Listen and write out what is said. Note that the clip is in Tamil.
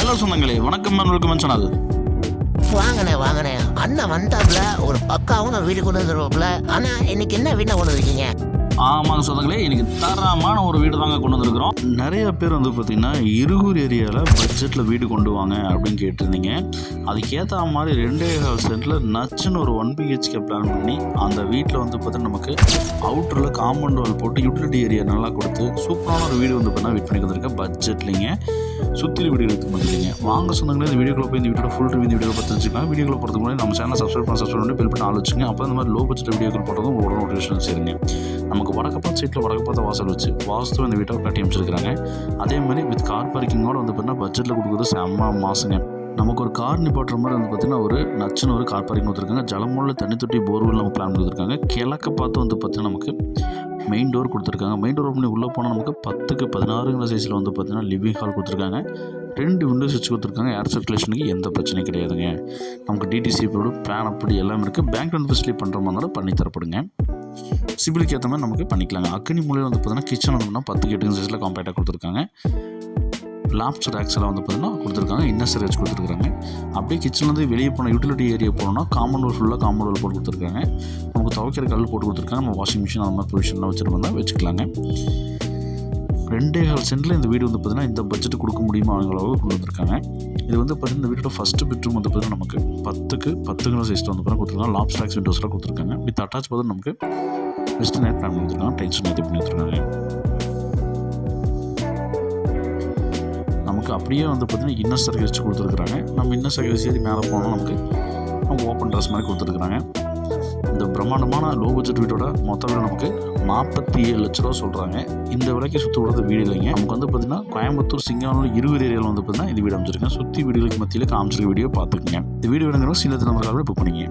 ஹலோ சொந்தங்களே வணக்கம் வெல்கம் சேனல். வாங்கண்ணே வாங்கண்ணே அண்ணன் வந்தாப்புல ஒரு பக்காவும் வீடு கொண்டு வந்துருவாப்புல. ஆனா இன்னைக்கு என்ன வீட்டை கொண்டு வந்திருக்கீங்க? ஆமாங்க சொந்தங்களே இன்னைக்கு தரமான ஒரு வீடு தாங்க கொண்டு வந்திருக்கிறோம். நிறைய பேர் வந்து பார்த்தீங்கன்னா இருகூர் ஏரியாவில் பட்ஜெட்டில் வீடு கொண்டு வாங்க அப்படின்னு கேட்டிருந்தீங்க. அதுக்கேற்ற மாதிரி ரெண்டே கால் சென்டில் நச்சுன்னு ஒரு ஒன் பிஹெச்கே பிளான் பண்ணி அந்த வீட்டில் வந்து பார்த்தீங்கன்னா நமக்கு அவுட்டரில் காம்பவுண்ட் வால் போட்டு யூட்டிலிட்டி ஏரியா நல்லா கொடுத்து சூப்பரான ஒரு வீடு வந்து பார்த்தீங்கன்னா பண்ணி வந்திருக்கேன் பட்ஜெட்லிங்க சுற்றி வீடியோ எடுத்து பண்ணிக்கிறீங்க வாங்க சொந்தங்களே இந்த வீடியோக்குள்ள போய் இந்த வீடியோட ஃபுல் ரிவ்யூ இந்த வீடியோ பார்த்து வச்சுக்கலாம் வீடியோக்குள்ள போகிறதுக்கு முன்னாடி நம்ம சேனல் சப்ஸ்கிரைப் பண்ண சப்ஸ்கிரைப் பண்ணி பெல் பண்ணி அப்போ இந்த மாதிரி லோ பட்ஜெட் வீடியோக்கள் போட்டதும் உங்களோட நோட்டிஃபிகேஷன் சேருங்க. நமக்கு வடக்கு பார்த்த சைட்டில் வடக்கு பார்த்த வாசல் வச்சு வாஸ்து இந்த வீட்டை கட்டி அமைச்சிருக்காங்க அதே மாதிரி வித் கார் பார்க்கிங்கோட வந்து பார்த்தீங்கன்னா பட்ஜெட்டில் கொடுக்குறது செம்ம மாசுங்க. நமக்கு ஒரு கார் நிப்பாட்டுற மாதிரி வந்து பார்த்தீங்கன்னா ஒரு நச்சுன்னு ஒரு கார் பார்க்கிங் கொடுத்துருக்காங்க. ஜலமுள்ள தண்ணி தொட்டி போர்வெல் நம்ம பிளான் கொடுத்துருக்காங்க கிழக்க பார்த்து வந்து பார்த்தீங்கன்னா நமக்கு மெயின் டோர் கொடுத்துருக்காங்க. மெயின் டோர் பண்ணி உள்ளே போனால் நமக்கு பத்துக்கு பதினாறுங்கிற சைஸில் வந்து பார்த்தீங்கன்னா லிவிங் ஹால் கொடுத்துருக்காங்க. ரெண்டு விண்டோஸ் வச்சு கொடுத்துருக்காங்க. ஏர் சர்க்குலேஷனுக்கு எந்த பிரச்சனையும் கிடையாதுங்க. நமக்கு டிடிசி போடு பிளான் அப்படி எல்லாம் இருக்குது பேங்க் லோன் ஃபெசிலிட்டி பண்ணுற மாதிரி இருந்தாலும் பண்ணி தரப்படுங்க. சிபிலுக்கு ஏற்ற மாதிரி நமக்கு பண்ணிக்கலாங்க. அக்னி மூலையில் வந்து பார்த்தீங்கன்னா கிச்சன் வந்து பத்துக்கு கேட்டுங்க சைஸில் காம்பேக்டாக கொடுத்துருக்காங்க. லாப்ஸ்டர் ரேக்ஸ் வந்து பார்த்தீங்கன்னா கொடுத்துருக்காங்க. இன்னர் வச்சு கொடுத்துருக்காங்க அப்படியே கிச்சன்லேருந்து வெளியே போன யூட்டிலிட்டி ஏரியா போனோம்னா காமன் ரோல் ஃபுல்லாக காமன் ரோல் போட்டு கொடுத்துருக்காங்க. நமக்கு துவைக்கிற கல் போட்டு கொடுத்துருக்காங்க. நம்ம வாஷிங் மிஷின் அந்த மாதிரி ப்ரொவிஷன்லாம் வச்சுருந்தா வச்சுக்கலாங்க. ரெண்டே கால் சென்டில் இந்த வீடு வந்து பார்த்தீங்கன்னா இந்த பட்ஜெட் கொடுக்க முடியுமா அளவு கொண்டு வந்திருக்காங்க. இது வந்து பார்த்தீங்கன்னா இந்த வீட்டோட ஃபஸ்ட்டு பெட்ரூம் வந்து பார்த்தீங்கன்னா நமக்கு பத்துக்கு பத்துங்கிற சைஸில் வந்து பார்த்தீங்கன்னா கொடுத்துருக்காங்க. லாப் ஸ்டாக்ஸ் விண்டோஸ்லாம் கொடுத்துருக்காங்க. வித் அட்டாச் பார்த்து நமக்கு வெஸ்டர்ன் ஏர் பிளான் பண்ணி கொடுத்துருக்காங்க டைல்ஸ் நேற்று பண்ணி கொடுத்துருக்காங்க நமக்கு அப்படியே வந்து பார்த்திங்கன்னா இன்னர் சர்வீஸ் வச்சு கொடுத்துருக்குறாங்க. நம்ம இன்னர் சர்வீஸ் சேர்த்து மேலே போனால் நமக்கு நம்ம ஓப்பன் ட்ரெஸ் மாதிரி கொடுத்துருக்குறாங்க. இந்த பிரம்மாண்டமான லோ பட்ஜெட் வீட்டோட மொத்த விலை நமக்கு நாற்பத்தி ஏழு லட்ச ரூபா சொல்கிறாங்க இந்த விலைக்கு சுற்றி விடுறது வீடு இல்லைங்க. நமக்கு வந்து பார்த்தீங்கன்னா கோயம்புத்தூர் சிங்கானூர் இருபது ஏரியாவில் வந்து பார்த்தீங்கன்னா இந்த வீடு அமைச்சிருக்கேன் சுற்றி வீடுகளுக்கு மத்தியில் காமிச்சிருக்க வீடியோ பார்த்துக்குங்க. இந்த வீடியோ வேணுங்கிறவங்க சீனியர் நம்பர் புக் பண்ணிங்க